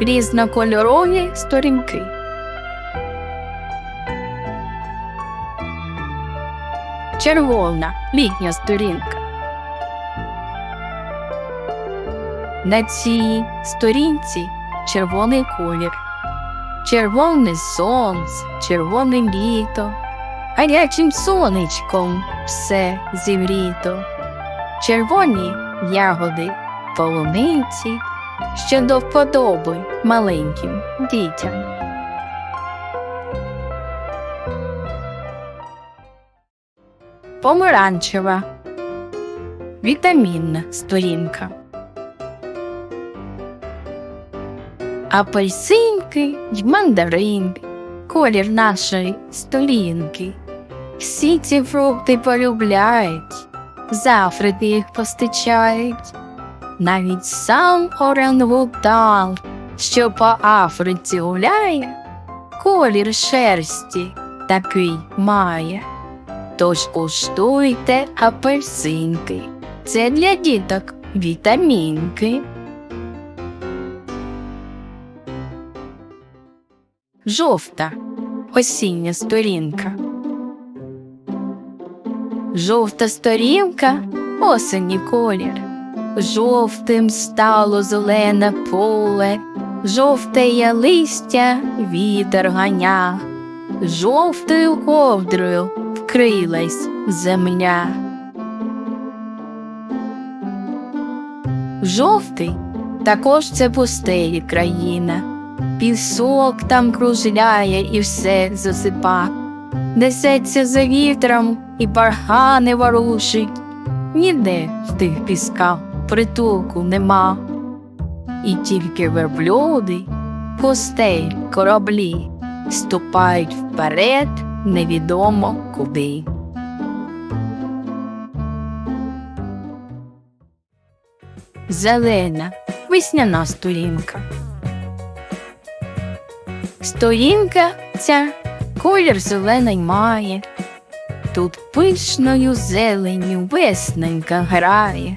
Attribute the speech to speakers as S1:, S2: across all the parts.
S1: різнокольорові сторінки. Червона літня сторінка. На цій сторінці червоний колір, червоне сонце, червоне літо, гарячим сонечком все зівріто, червоні ягоди, полуниці, що до вподоби маленьким дітям. Помаранчева вітамінна сторінка. Апельсинки й мандаринки, колір нашої сторінки. Всі ці фрукти полюбляють, з їх постачають. Навіть сам орангутан, що по Африці гуляє, колір шерсті такий має. Тож куштуйте апельсинки. Це для діток вітамінки. Жовта осіння сторінка. Жовта сторінка осені колір. Жовтим стало зелене поле, жовтеє листя вітер ганя, жовтою ковдрою вкрилась земля. Жовтий також це пустелі країна. Пісок там кружляє і все засипа, несеться за вітром і бархани ворушить, ніде в тих пісках притулку нема. І тільки верблюди, постель, кораблі ступають вперед невідомо куди. Зелена весняна сторінка. Сторінка ця колір зелений має, тут пишною зеленю весненька грає,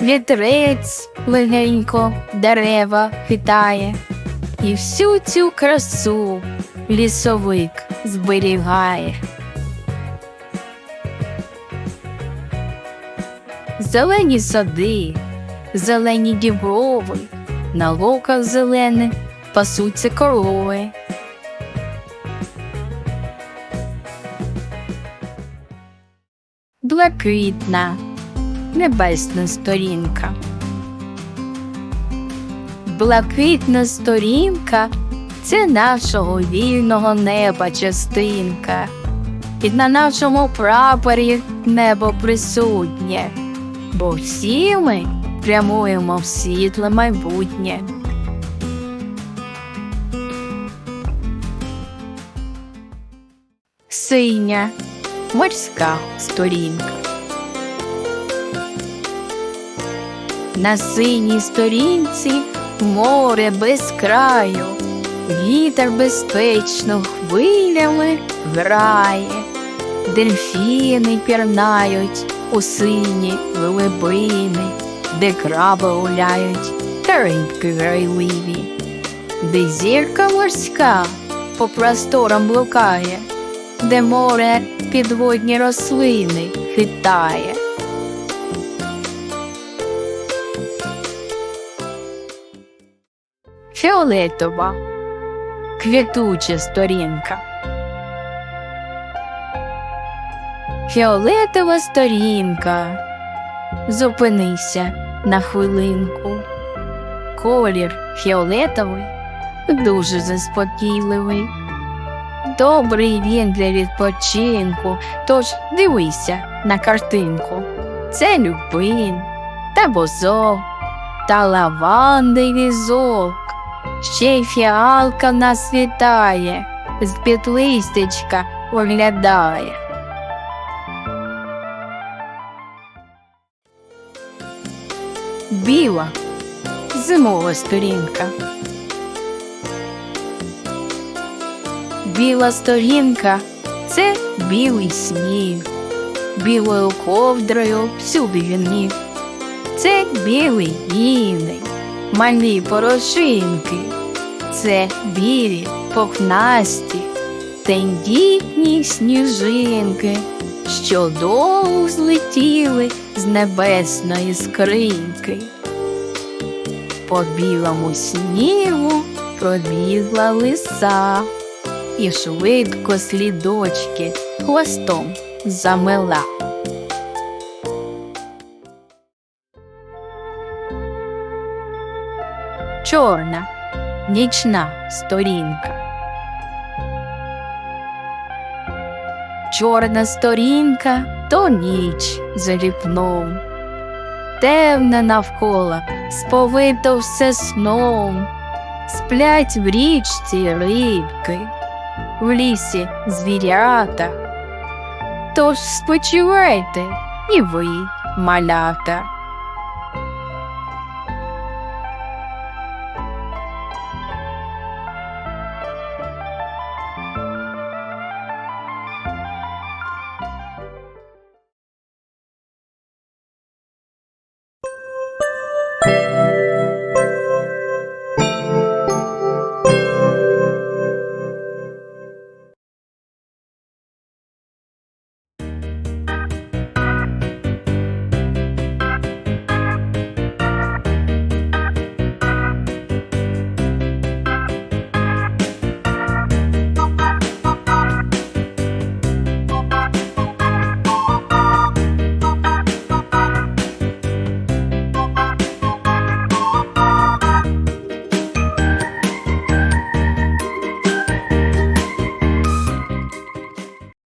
S1: вітрець легенько дерева хитає, і всю цю красу лісовик зберігає. Зелені сади, зелені діброви, на луках зелених пасуться корови. Блакитна небесна сторінка. Блакитна сторінка це нашого вільного неба частинка. І на нашому прапорі небо присутнє, бо всі ми прямуємо в світле майбутнє. Синя морська сторінка. На синій сторінці море без краю, вітер безпечно хвилями грає, дельфіни пірнають у сині глибини, де краби гуляють та рибки грайливі, де зірка морська по просторам блукає, де море підводні рослини хитає. Фіолетова квітуча сторінка. Фіолетова сторінка. Зупинися на хвилинку. Колір фіолетовий дуже заспокійливий. Добрий він для відпочинку, тож дивися на картинку. Це любин та бозок, та лавандий візок. Ще й фіалка нас вітає, з під листячка оглядає. Біла зимова сторінка. Біла сторінка це білий сніг, білою ковдрою всюди він міг. Це білий іний, малі порошинки Це білі, пухнасті, тендітні сніжинки, що довго злетіли з небесної скриньки. По білому снігу пробігла лиса і швидко слідочки хвостом замела. Чорна нічна сторінка. Чорна сторінка то ніч за вікном. Темне навколо, сповито все сном. Сплять в річці рибки, в лісі звірята. Тож спочивайте і ви, малята.